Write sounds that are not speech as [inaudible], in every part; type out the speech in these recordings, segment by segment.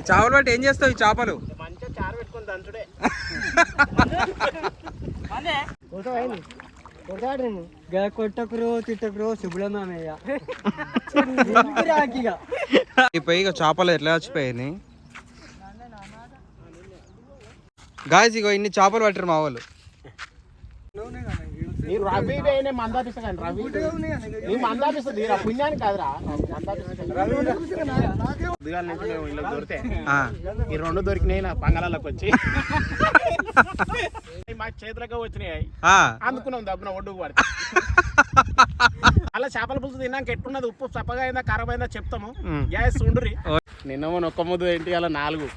ఈ చేపలు బట్టి ఏం చేస్తావు ఈ చేపలు? మంచిగా చారు పెట్టుకొని దంచుడే. కొట్టకురో తిట్టకురో శుభ్రమయ్య ఇప్పుడు ఇక చేపలు ఎట్లా చచ్చిపోయాయి గాయస్ ఇగో ఇన్ని చేపలు పట్టారు మా వాళ్ళు. నీ రవి వేయనే మందాపిస్తా కానీ రవి నీ మందాపిస్తుంది పుణ్యానికి కాదురా ఉదయాల నుంచి మేము ఇల్లు దొరికితే ఆ, ఈ రెండు దొరికినాయి నా పంగళాలకు వచ్చి. మా చేతులకు వచ్చినాయి. అందుకున్నాం దబ్బున ఒడ్డుకు పడితే. అలా చేపల పులుసు తిన్నాక ఎట్టున్నది ఉప్పు చప్పగా అయిందా ఖరాబ్ అయిందా చెప్తాము. గ్యాస్ ఉండురి. నిన్న మొన్న ఒక్క ముద్దు ఏంటి అలా నాలుగు.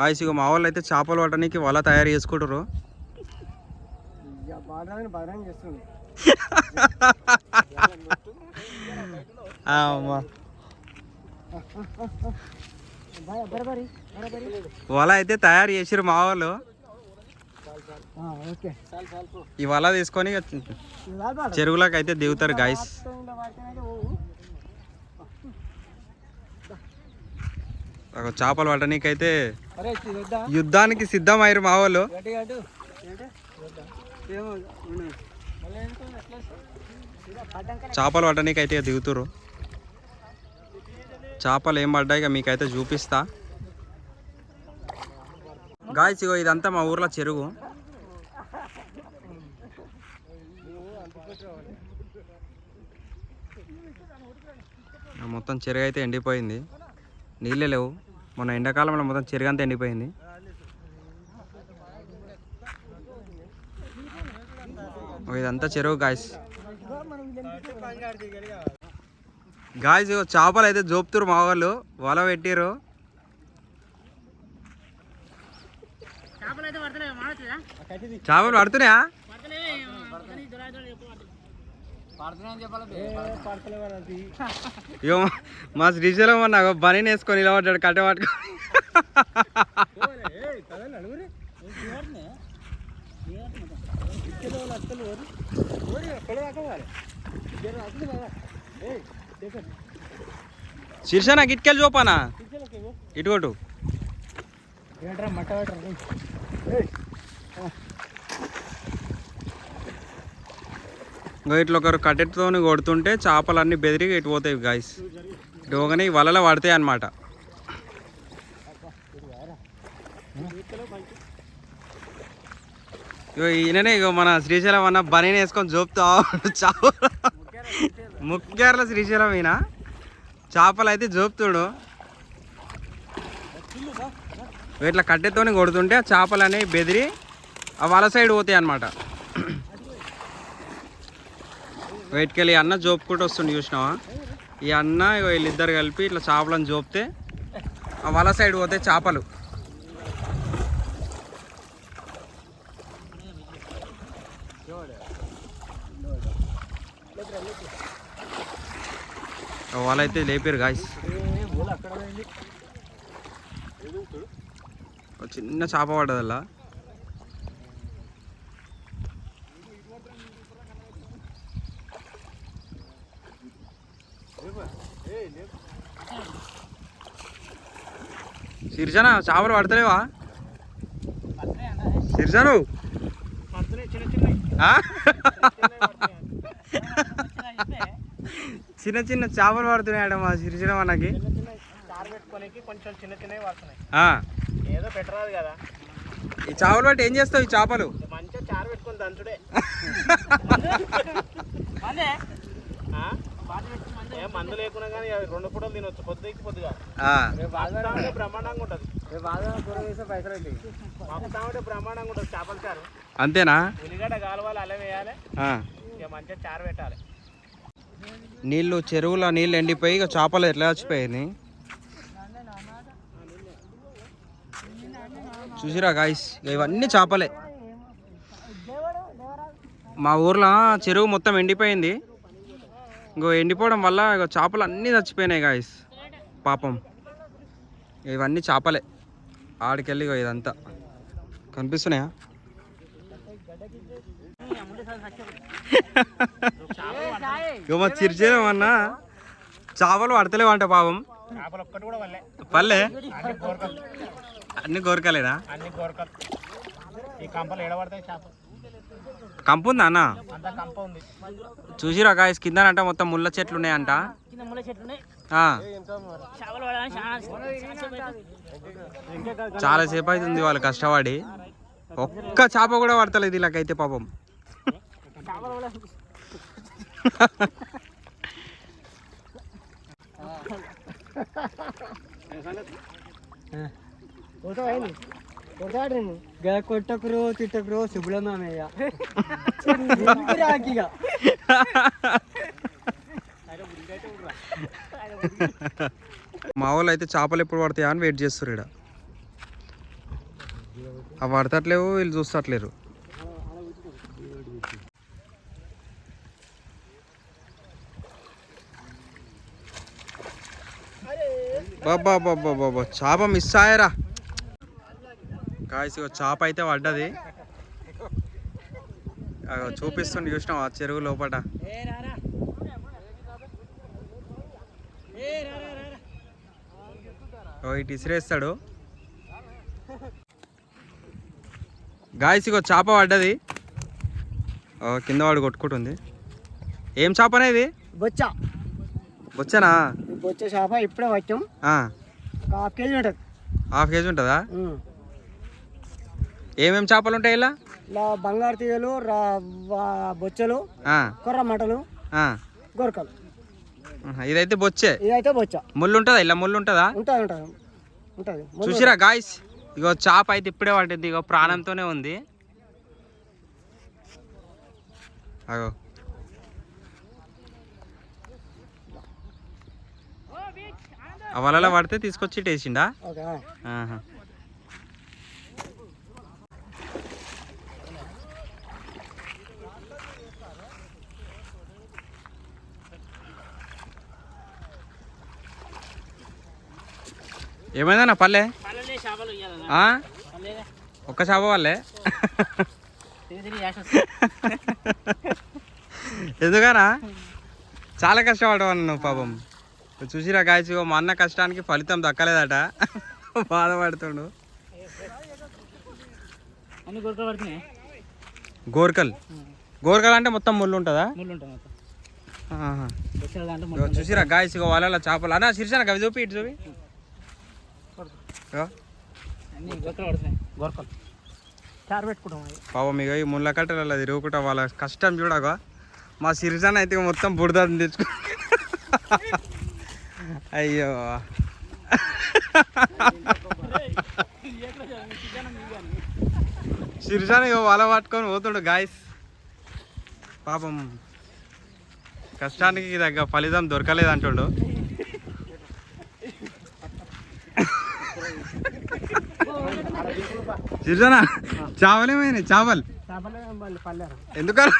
గాయస్ ఇగో మా వాళ్ళు అయితే చేపలు పట్టడానికి వల తయారు చేసుకుంటారు [laughs] వల అయితే తయారు చేసిరు మా వాళ్ళు. ఈ వల తీసుకొని ఇక [laughs] చెరువులోకి అయితే దిగుతారు గాయస్. చేపలు వద్దా? యుద్ధానికి సిద్ధమయ్యారు మా వాళ్ళు. చేపలు పట్టడానికి అయితే దిగుతురు చేపలు ఏం పడ్డాయి ఇక మీకైతే చూపిస్తా. గాయస్ ఇగో ఇదంతా మా ఊర్లో చెరువు. మొత్తం చెరువు అయితే ఎండిపోయింది. నీళ్ళే లేవు. మొన్న ఎండాకాలంలో మొత్తం చెరుగంతా ఎండిపోయింది. ఇదంతా చెరువు గాయస్ గాయస్ చేపలు అయితే జోపుతురు మా వాళ్ళు. వల పెట్టిరు చేపలు పడుతున్నాయా? ఇగో మా- శ్రీశైలం అన్న బనీ వేసుకొని ఇలా పడ్డాడు కట్ట పట్టుకొని. శీర్షన గిట్కెళ్ళి చూపానా? ఇటు కొట్టు. ఏంట్రా మట్ట పెట్టరా ఇంకో ఇట్లా ఒకరు కట్టెతో కొడుతుంటే చేపలన్నీ బెదిరి ఇటు పోతాయి గాయస్ డోగని వలలో పడతాయి అన్నమాట. ఇగో ఈయననే ఇగో మన శ్రీశైలం అన్న బనీని వేసుకొని జోపుతా చాప ముఖ్యార్ల శ్రీశైలం ఈయన. చేపలు అయితే జోపుతుడు ఇట్లా కట్టెతోని కొడుతుంటే చేపలు అనేవి బెదిరి ఆ వల సైడ్ పోతాయి అన్నమాట. వెయిట్కెళ్ళి అన్న జోపుకుంటూ వస్తుండే చూసినావా? ఈ అన్న వీళ్ళిద్దరు కలిపి ఇట్లా చేపలను జోపితే ఆ వల సైడ్ పోతే చేపలు. వాళ్ళైతే వల అయితే లేపారు గాయస్ ఒక చిన్న చేప పడ్డదల్లా. సిరిజన చేపలు పడతలేవా? సిరిజను? పడుతున్నాయి చిన్న? చిన్న చేపలు పడుతున్నాయట మా సిరిజన మనకి. చిన్న చిన్నవి చారు పెట్టుకోనికి కొంచెం చిన్న చిన్నవి పడుతున్నాయి ఆ, ఏదో పెట్టరాదు కదా ఈ చేపలు బట్టి ఏం చేస్తావు ఈ చేపలు? మంచిగా చారు పెట్టుకొని దంచుడే. [laughs] మందు లేకున్నా కానీ రెండు పూటలు తినొచ్చు. పొద్దుకి పొద్దుగా. ఆ, మక్కుతా ఉంటే బ్రహ్మాండంగా ఉంటుంది. బ్రహ్మాండంగా ఉంటుంది. చేపల చారు. అంతేనా? ఉల్లిగడ్డ కాలువాలి అల్లం వేయాలి. ఆ. ఇక మంచిగా చారు పెట్టాలి. నీళ్ళు చెరువులో నీళ్ళు ఎండిపోయి ఇక చేపలు ఎట్లా చచ్చిపోయాయి చూసిరా గాయస్ ఇవన్నీ చేపలే. మా ఊర్లో చెరువు మొత్తం ఎండిపోయింది. ఇంకో ఎండిపోవడం వల్ల ఇగో చేపలు అన్నీ చచ్చిపోయినాయి గాయస్ పాపం. ఇవన్నీ చేపలే. ఆడికెళ్ళి ఇగో ఇదంతా. కనిపిస్తున్నాయా? ఇక మా చేపలు పడతలేవు అంట పాపం. చేపలు పల్లె? అన్ని కోరకలు అన్ని అన్ని కోరకలు ఈ కంపలు ఎడబడతాయి చేపలు. కంపు ఉందా అన్న చూసిరా గాయస్ కిందనంట మొత్తం ముళ్ళ చెట్లు ఉన్నాయంట కింద చాలా చాలా సేపు అవుతుంది. వాళ్ళు కష్టపడి. ఒక్క చేప కూడా పడతలేదు ఇలాకైతే పాపం. కొట్టకురో తిట్టకురో శుభ్రమయ్య రాకిగా మా వాళ్ళు అయితే చేపలు ఎప్పుడు పడతాయా అని వెయిట్ చేస్తారు ఇక్కడ అవి పడతట్లేవు వీళ్ళు చూస్తట్లేరు. బాబా బాబా బాబా చేప మిస్ అయ్యారా? కాయసి చేప అయితే పడ్డది. అగో చూపిస్తుండే చూసినాం ఆ చెరువు లోపట. ఓ ఇటు ఇసిరేస్తాడు. గాయస్ ఇగో చేప పడ్డది. ఓ కింద వాడు కొట్టుకుంటుంది. ఏం చేప అనేది బొచ్చ. వచ్చానా బొచ్చ చేప ఇప్పుడే వచ్చాం హాఫ్ కేజీ ఉంటుంది. హాఫ్ కేజీ ఉంటుందా? ఏమేం చేపలు ఉంటాయి ఇలా? బంగారు తీగలు బొచ్చలు కొర్ర మటలు. గొరకలు. ఇదైతే బొచ్చే? ఇదైతే బొచ్చ. ముళ్ళు ఉంటుందా? ఇలా ముళ్ళు ఉంటుందా? ఉంటుంది ఉంటుంది ఉంటుంది చూసిరా గాయస్ ఇగో చేప అయితే ఇప్పుడే పట్టింది. ఇగో ప్రాణంతోనే ఉంది. అగో. వలలో పడితే తీసుకొచ్చి టేసిండా ఏమైందన్న పల్లె? ఒక్క చేప వాళ్ళే. ఎందుకనా చాలా కష్టపడవాను నువ్వు పాపం. చూసిరా గాయస్ మా అన్న కష్టానికి ఫలితం దక్కలేదట. బాధపడుతుండు. గురకలు గోర్కల్? అంటే మొత్తం ముళ్ళు ఉంటుందా? చూసిరా గాయస్ వాళ్ళ చేపలు. అన్న శిర్షాన అవి చూపి ఇటు చూపి ఇగో. అన్ని గురకలు పడుతున్నాయి గోరకలు చారు పెట్టుకుంటాం అవి పాపం ఇక ఈ ముళ్ళ కట్టెల తిరుగుకుంటా వాళ్ళ కష్టం చూడగా మా సిరిజాన్ అయితే మొత్తం బుడద తెచ్చుకో అయ్యో. సిరిజాన్ ఇక వల పట్టుకొని పోతుండు గాయస్. పాపం కష్టానికి తగ్గ ఫలితం దొరకలేదు అంటుండు చావలేమైనాయి చావల్. చేపలే ఎందుకనా?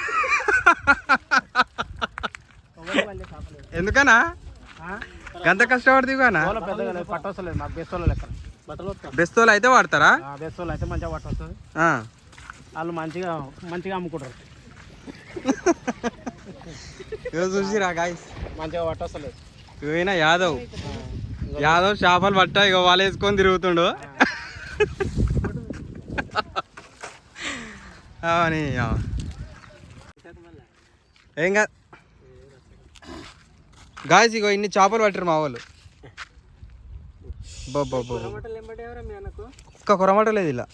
ఎందుకనా గంత లేదు పట్టవసలేదు మాకు బెస్తోల అయితే వాడతారా? బెస్తోలు అయితే మంచిగా పట్టవస్తుంది ఆ. వాళ్ళు మంచిగా మంచిగా అమ్ముకుంటారు. చూసిరా గాయస్ మంచిగా పట్టవసలేదు ఇవైనా యాదవ్. యాదవ్ చేపలు పట్ట ఇక వాళ్ళు వేసుకొని తిరుగుతుండు. అవని ఏం కాదు గాయస్ ఇగో ఇన్ని చేపలు పట్టారు మా వాళ్ళు. మీ ఒక్క కొరమట లేదు ఇలా.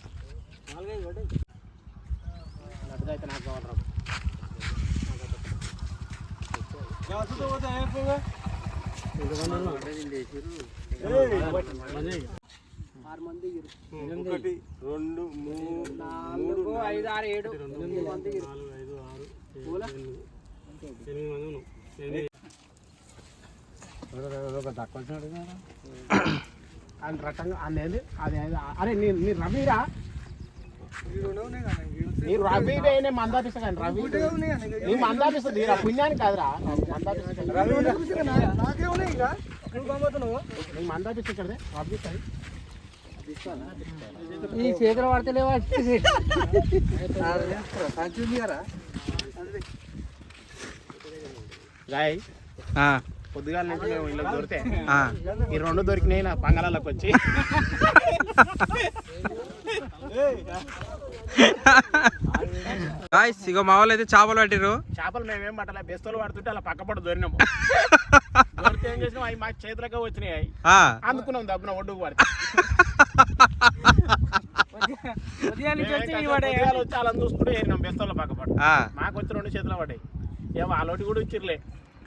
ఆరు మంది ఒకటి రెండు మూడు ఐదు ఆరు ఏడు ఎనిమిది మంది పూల? అని రకంగా అని ఏంది అది అది- అరే నీ నీ రవిరా నీ రవి నేను మందాపిస్తా కానీ రవి నీ మందాపిస్తుంది రా పుణ్యానికి కాదురా మందాపిస్తుంది మందాపిస్తుంది ఇక్కడ రవి ఈ చేతులు పడతలేవా ఆ, పొద్దుగాల నుంచి మేము ఇలా దొరికితే ఆ. ఈ రెండు దొరికినాయి నా పంగళాలకు వచ్చి. గాయస్ ఇగో మా వాళ్ళు అయితే చేపలు పట్టిర్రు. చేపలు మేమేం పట్టాలి బెస్తలు పడుతుంటే అలా పక్కపట్టు దొరినాము [laughs] దొరికితే ఏం చేసినాం? అవి మా చేతులకు వచ్చినాయి అందుకున్నాం దబ్బున ఒడ్డుకు పడితే. చూసుకుంటూ ఏరినాం బెస్తల. మాకు వచ్చి రెండు చేతులు పడ్డాయి. ఏమో కూడా ఇచ్చిర్లే.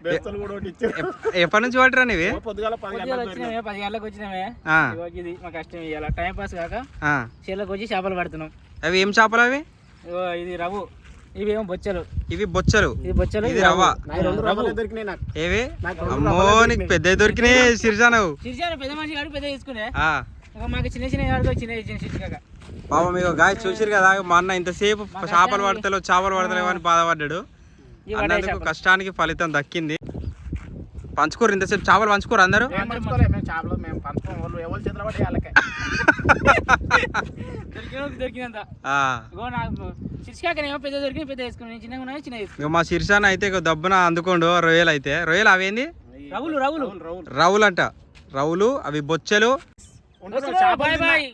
బెస్తలు కూడా ఒకటి ఇచ్చారు ఎప్- ఎప్పటి నుంచి పట్టిరా నీవి? పొద్దుగాల పది వచ్చినామే పది గంటలకు వచ్చినామే. ఇది మా కష్టం ఇవ్వాలి టైం పాస్ కాక. చేలకు వచ్చి చేపలు పడుతున్నాం. అవి ఏం చేపలు అవి? ఇది రవ్వు. ఇవి ఏమో బొచ్చలు. ఇవి బొచ్చలు. ఇది బొచ్చలు ఇది రవ్వ. ఏవి? అమ్మో నీకు దొరికినాయి. పెద్ద దొరికినాయి సిరిజానవు. చిరిచాను పెద్ద మనిషి పెద్ద తీసుకునే. మాకు చిన్న చిన్న చిన్న పాప మీకు గాయ చూసిరు కదా మా అన్న ఇంతసేపు చేపలు పడతలేవు చేపలు పడతలేవు అని బాధపడ్డాడు. అన్నందుకు. కష్టానికి ఫలితం దక్కింది. పంచుకోరు ఇంతసేపు చేపలు పంచుకోరు అందరూ? [laughs] మా శిర్షాన అయితే దబ్బున అందుకోండు రొయ్యలు అయితే. రొయ్యలు అవేంది? రవులు రవులు. రవులు అంట. రవులు అవి బొచ్చెలు.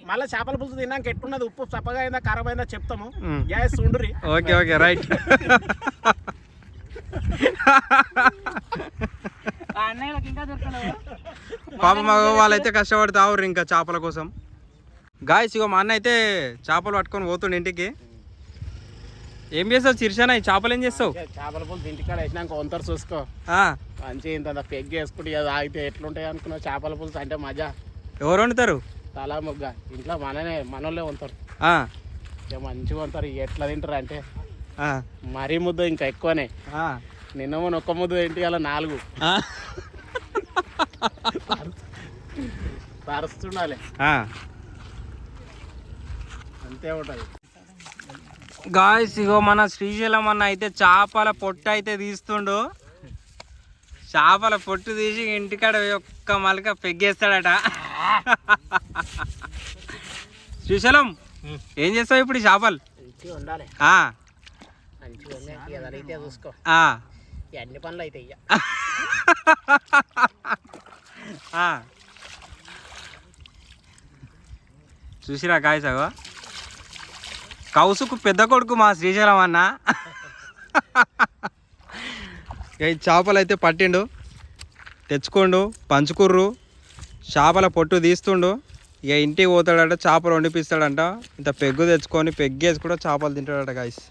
మళ్ళా చేపల పులుసు తిన్నాక ఎట్టున్నది? ఉప్పు చప్పగా అయిందా? ఖరాబ్ అయిందా? చెప్తాము. గ్యాస్ ఉండురి. Okay okay right. పాప మగ వాళ్ళైతే కష్టపడతావు ఇంకా చేపల కోసం. గాయస్ ఇగో మా అన్న అయితే చేపలు పట్టుకొని పోతుండే ఇంటికి. ఏం చేస్తావు శిర్షాన? ఈ చేపలు ఏం చేస్తావు? చేపల పులుసు ఇంటికాడ వేసినాక వంతరు చూసుకో. ఆ, మంచి ఇంత పెగ్ వేసుకుంటే అది ఆగితే ఎట్లుంటాయి అనుకున్నావు? చేపల పులుసు అంటే మజా. ఎవరు వండుతారు? తలా మొగ్గ. ఇంట్లో మననే మనోళ్ళే వంతారు ఇక మంచిగా వంతారు ఎట్లా తింటారు అంటే మరీ ముద్ద ఇంకా ఎక్కువనే. నిన్న మొన్న ఒక్క ముద్ద ఏంటి అలా నాలుగు. పరుస్తుండాలి. అంతే ఉంటుంది. గాయస్ ఇగో మన శ్రీశైలం అన్న అయితే చేపల పొట్టు అయితే తీస్తుండు. చేపల పొట్టు తీసి ఇంటికాడ ఒక్క మలక పెగ్గేస్తాడట. శ్రీశైలం ఏం చేస్తావు ఇప్పుడు ఈ చేపలు? అన్ని పనులు అయితే. చూసిరా గాయస్ అగో? కౌసుకు పెద్ద కొడుకు మా శ్రీశైలం అన్న. ఇక ఈ చేపలు అయితే పట్టిండు. తెచ్చుకోండు పంచుకుర్రు చేపల పొట్టు తీస్తుండు. ఇక ఇంటికి పోతాడట చేపలు వండిపిస్తాడంట. ఇంత పెగ్గు తెచ్చుకొని పెగ్గేసి కూడా చేపలు తింటాడట గాయస్